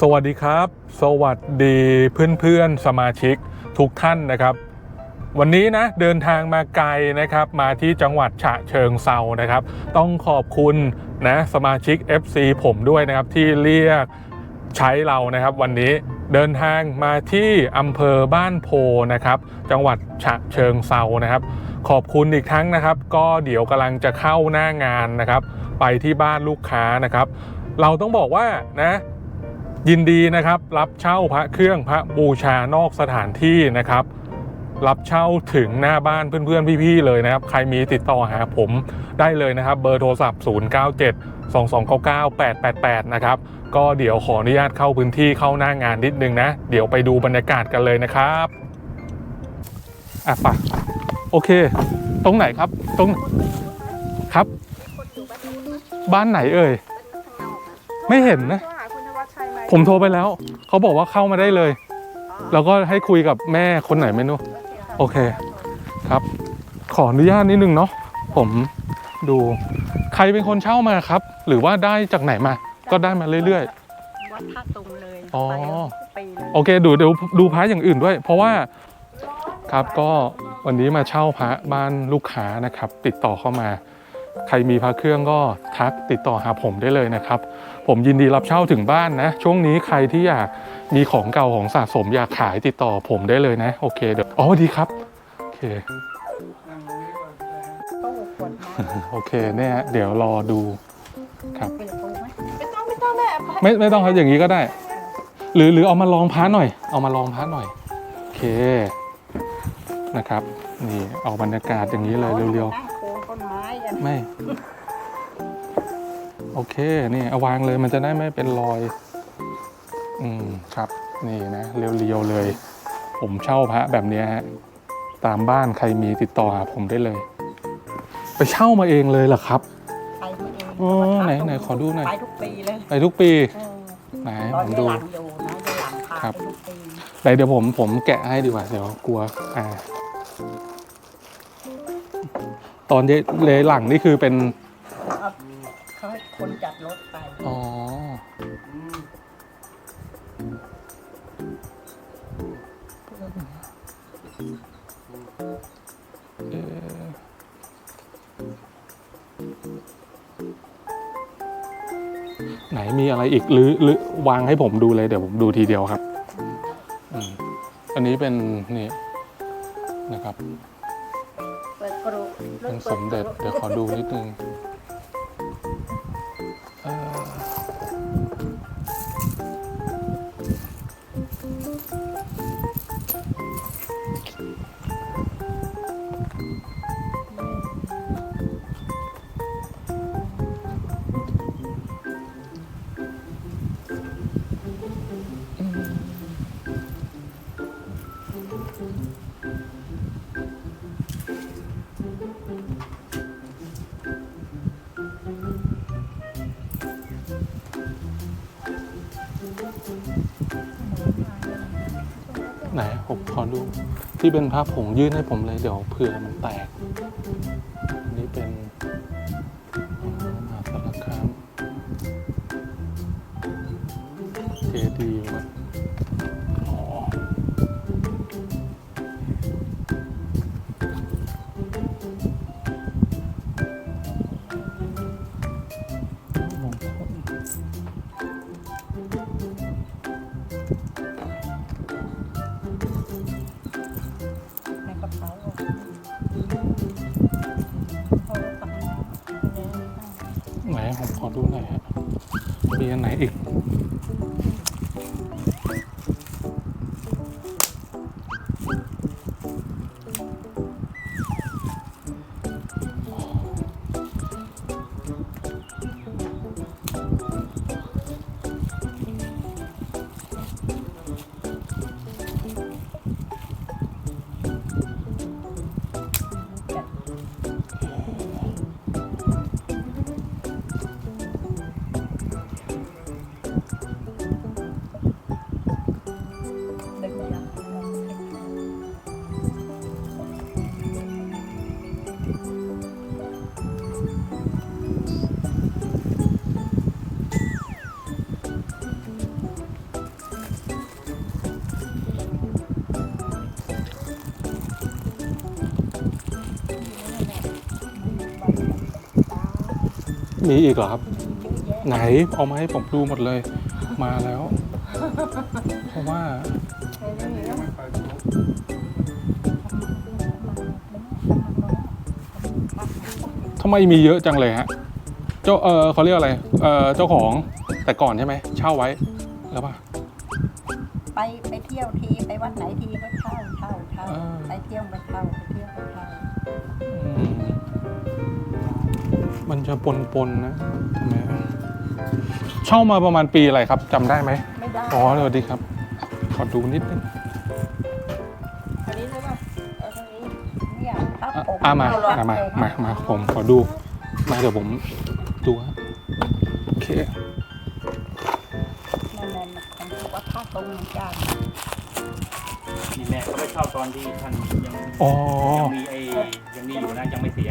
สวัสดีครับ สวัสดีเพื่อนๆสมาชิกทุกท่านนะครับ วันนี้นะเดินทางมาไกลนะครับมาที่จังหวัดฉะเชิงเซานะครับ ต้องขอบคุณนะสมาชิก FC ผมด้วยนะครับที่เรียกใช้เรานะครับ วันนี้เดินทางมาที่อำเภอบ้านโพนะครับ จังหวัดฉะเชิงเซานะครับ ขอบคุณอีกครั้งนะครับ ก็เดี๋ยวกำลังจะเข้าหน้างานนะครับ ไปที่บ้านลูกค้านะครับ เราต้องบอกว่านะ ยินดีนะครับรับเช่าพระเครื่องพระบูชานอกสถานที่นะครับ รับเช่าถึงหน้าบ้านเพื่อนๆพี่ๆเลยนะครับ ใครมีติดต่อหาผมได้เลยนะครับ เบอร์โทรศัพท์ 097 2299 888 นะครับ ก็เดี๋ยวขออนุญาตเข้าพื้นที่เข้าหน้างานนิดนึงนะ เดี๋ยวไปดูบรรยากาศกันเลยนะครับอะไปโอเค ตรงไหนครับ ตรงครับ บ้านไหนเอ่ย ไม่เห็นนะ ผมโทรไปแล้ว เขาบอกว่าเข้ามาได้เลย แล้วก็ให้คุยกับแม่คนไหนไม่รู้โอเคครับ ขออนุญาตนิดนึงเนาะผมดูใครเป็นคนเช่ามาครับ หรือว่าได้จากไหนมา ก็ได้มาเรื่อยวัดท่าตุงเลยอ๋อไปปีเลยๆโอเคดูเดี๋ยวดูพระอย่างอื่นด้วย เพราะว่าครับก็วันนี้มาเช่าพระบ้านลูกค้านะครับ ติดต่อเข้ามา ใครมีพระเครื่องก็ทักติดต่อหาผมได้เลยนะครับ ผมยินดีรับเช่าถึงบ้านนะ ช่วงนี้ใครที่อยากมีของเก่าของสะสมอยากขายติดต่อผมได้เลยนะ โอเคเดี๋ยวอ๋อดีครับ โอเคตู้ขวดน้โอเคเนี่ยเดี๋ยวรอดูครับำเป็นตู้ไหมไม่ต้องไม่ต้องแม่เอาไม่ไม่ต้องครับอย่างนี้ก็ได้ หรือหรือเอามาลองพาร์ทหน่อย เอามาลองพาร์ทหน่อยโอเคนะครับ นี่เอาบรรยากาศอย่างนี้เลยเร็วนั่งโคนต้นไม้กันๆ ไม่ โอเค นี่เอาวางเลยมันจะได้ไม่เป็นรอย อืมครับ นี่นะเรียวๆเลย ผมเช่าพระแบบเนี้ยฮะ ตามบ้านใครมีติดต่อหาผมได้เลย ไปเช่ามาเองเลยเหรอครับ ไปมาเองอ๋อไหนไหนขอดูหน่อย ไปทุกปีเลยไปทุกปี เออไหนตอผนมที่ดู หลังอยู่นะที่หลังพาครับไปทุกปี ไหนเดี๋ยวผมผมแกะให้ดีกว่า เดี๋ยวกลัว อ่า ตอนเลหลังนี่คือเป็นเอาเขาให้คนจัดรถไปอ๋อ เอ่อไหนมีอะไรอีกหรือหรือวางให้ผมดูเลยเดี๋ยวผมดูทีเดียวครับอืมอันนี้เป็นนี่นะครับเปิดกรุ เป็นสมเด็จ เดี๋ยวขอดูนิดนึง ขอดูที่เป็นผ้าผงยื่นให้ผมเลยเดี๋ยวเผื่อมันแตก อันนี้เป็นมหาสารคามเจดีย์วัด กระเขาไหนผมขอดูหน่อยฮะมีอันไหนอีก Oh. มีอีกเหรอครับเยอะแยะไหนเอามาให้ผมดูหมดเลย มาแล้ว เพราะว่า ทำไมมีเยอะจังเลยฮะ เจ้า เออเขาเรียกอะไร เออเจ้าของแต่ก่อนใช่ไหม เช่าไว้ แล้วป่ะ ไปไปเที่ยวทีไปวันไหนทีก็เช่าเช่าเช่าอ่าไปเที่ยวไปเช่าไปเที่ยวไปเช่า อืม มันจะปนปนๆนะทำไมอะเช่ามาประมาณปีอะไรครับจำได้ไหมไม่ได้อ๋อสวัสดีครับ ขอดูนิดนึง อันนี้ใช่ป่ะเออตรงนี้เนี่ยครับอะผมอะมาเออะมามามาผมขอดู มาเดี๋ยวผมดูฮะโอเค นั่นนั่นของที่วัดท่าตรงเหมือนกันนี่แม่เขาไม่ชอบตอนที่ท่านยังอ๋อ ยังมีไอ้ยังมีอยู่นะยังไม่เสีย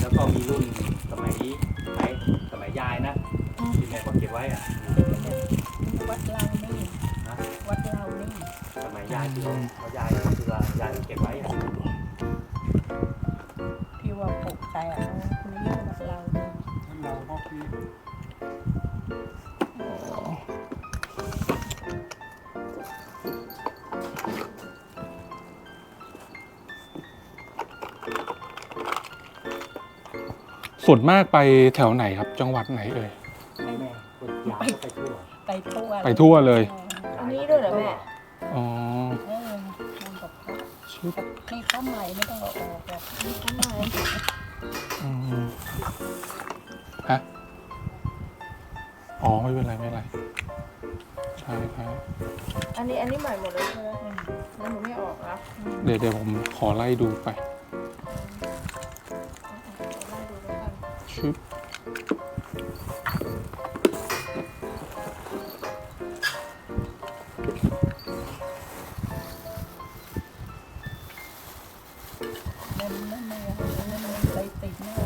แล้วก็มีรุ่นสมัยไหนสมัยยายนะที่แม่ก็เก็บไว้อะวัดเรานี่นะวัดเรานี่สมัยยายที่เขาเขายายก็คือว่ายายเก็บไว้อะที่ว่าปลูกแต่คนนี้วัดเรานี่ ส่วนมากไปแถวไหนครับ จังหวัดไหนเอ่ยแม่ก็ยายก็ไปทั่วไปทั่วไปทั่วเลย อันนี้ด้วยเหรอแม่อ๋อเออมันกับเขาชื่อนี่ข้าวใหม่ไม่ต้องเอาออกหรอกนี่ข้าวใหม่อืมฮะ อ๋อ ไม่เป็นไร ไม่เป็นไร ใช่ครับ อันนี้อันนี้ใหม่หมดเลยใช่ไหมแล้วหนูไม่ออกแล้วเดี๋ยวเดี๋ยวผมขอไล่ดูไป cheap. Ano na, may ano na, may light type na.